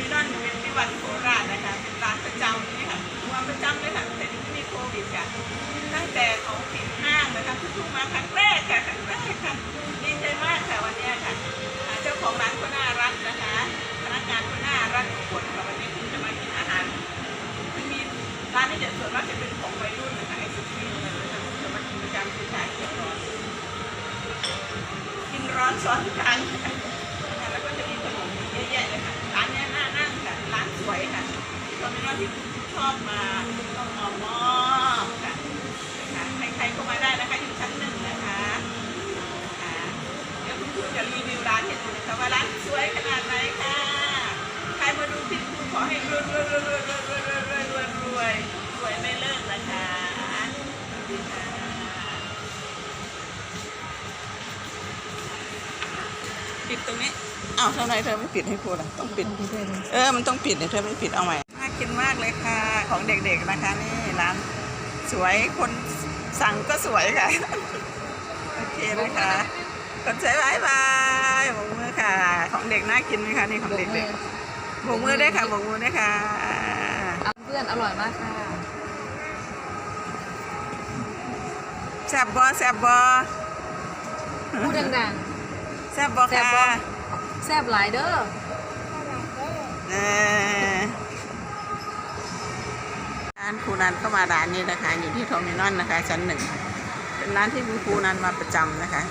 มินอนเป็นที่วันโคราชนะคะเป็นร้านประจำนี่ค่ะวันประจำเลยค่ะแต่ที่มีโควิดค่ะตั้งแต่เขาปิดห้างนะคะเพิ่งมาครั้งแรกค่ะครั้งแรกค่ะดีใจมากค่ะวันนี้ค่ะเจ้าของร้านก็น่ารักนะคะพนักงานก็น่ารักทุกคนค่ะวันนี้คุณจะมากินอาหารมันมีร้านนี้จะส่วนมากจะเป็นของวัยรุ่นนะคะไอศครีมอะไรนะคะจะมากินประจำคือชาเขียวร้อนกินร้อนซ้อนกัน ที่ชอบมาต้องมอมอบค่ะนะคะใครๆก็มาได้นะคะอยู่ชั้นหนึ่งนะคะค่ะเดี๋ยวคุณครูจะรีวิวร้านให้ดูนะคะว่าร้านสวยขนาดไหนค่ะใครมาดูคลิปคุณขอให้รวยรวยรวยรวยรวยรวยรวยรวยรวยรวยรวยไม่เลิกนะคะสวัสดีค่ะปิดตรงนี้อ้าวทำไมเธอไม่ปิดให้ครูล่ะต้องปิด เออ มันต้องปิดเนี่ยเธอไม่ปิดเอาใหม่ กินมากเลยค่ะ ของเด็กๆนะคะนี่ร้านสวยคนสั่งก็สวยค่ะ โอเคนะคะคนสวยบายบายบกมือค่ะ ของเด็กน่ากินไหมคะนี่ของเด็กๆบกมือได้วยค่ะบกมือได้วยค่ะเอาเพื่อนอร่อยมากค่ะแซ่บบอแซ่บบอพูดดังแซ่บบอๆแซ่บค่ะบ่แซ่บหลายเด้อเออร้านครูนันก็มาร้านนี้นะคะ อยู่ที่โทมินอนนะคะ ชั้นหนึ่งเป็นร้านที่คุณครูนันมาประจำนะคะ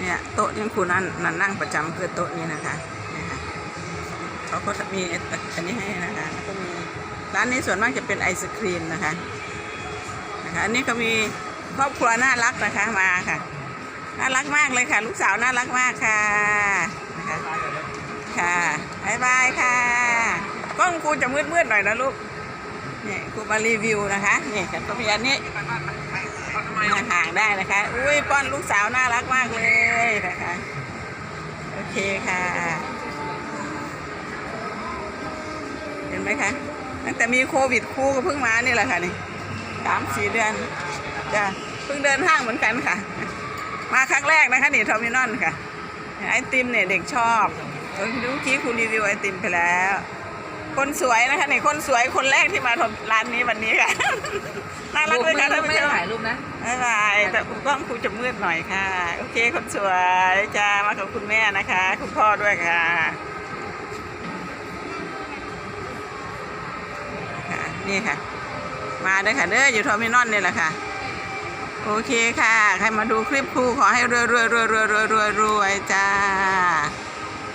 เนี่ยโต๊ะที่ครูนันนันนั่งประจำคือโต๊ะนี้นะคะเนี่ยค่ะเขาก็มีอันนี้ให้นะคะแล้วก็มีร้านนี้ส่วนมากจะเป็นไอศครีมนะคะนะคะอันนี้ก็มีครอบครัวน่ารักนะคะมาค่ะน่ารักมากเลยค่ะ ลูกสาวน่ารักมากค่ะนะคะค่ะบายบายค่ะกล้องครูจะมืดๆหน่อยนะลูก นี่ยครูมารีวิวนะคะนี่ค่ะก็มีอันนี้มาห่างได้นะคะ อุ้ยป้อนลูกสาวน่ารักมากเลยนะคะ โอเคค่ะ เห็นไหมคะ ตั้งแต่มีโควิดครูก็เพิ่งมานี่แหละค่ะนี่สามสี่เดือนจะเพิ่งเดินห้างเหมือนกันค่ะ มาครั้งแรกนะคะนี่ทอมินอนค่ะ ไอติมเนี่ยเด็กชอบเมื่อกี้ครูรีวิวไอติมไปแล้ว คนสวยนะคะนี่คนสวยคนแรกที่มาทำร้านนี้วันนี้ค่ะ น่ารักเลยค่ะท่านผู้ไม่ชมถ่ายรูปนะบ๊ายบายแต่คุณกล้องครูจะมืดหน่อยค่ะ โอเคคนสวยจ้ามากับคุณแม่นะคะ คุณพ่อด้วยค่ะค่ะ นี่ค่ะ มาด้วยค่ะเด้ออยู่ทอมินอนนี่แหละค่ะ โอเคค่ะ ใครมาดูคลิปครูขอให้รวยรวยรวยรวยรวยรวยรวยจ้า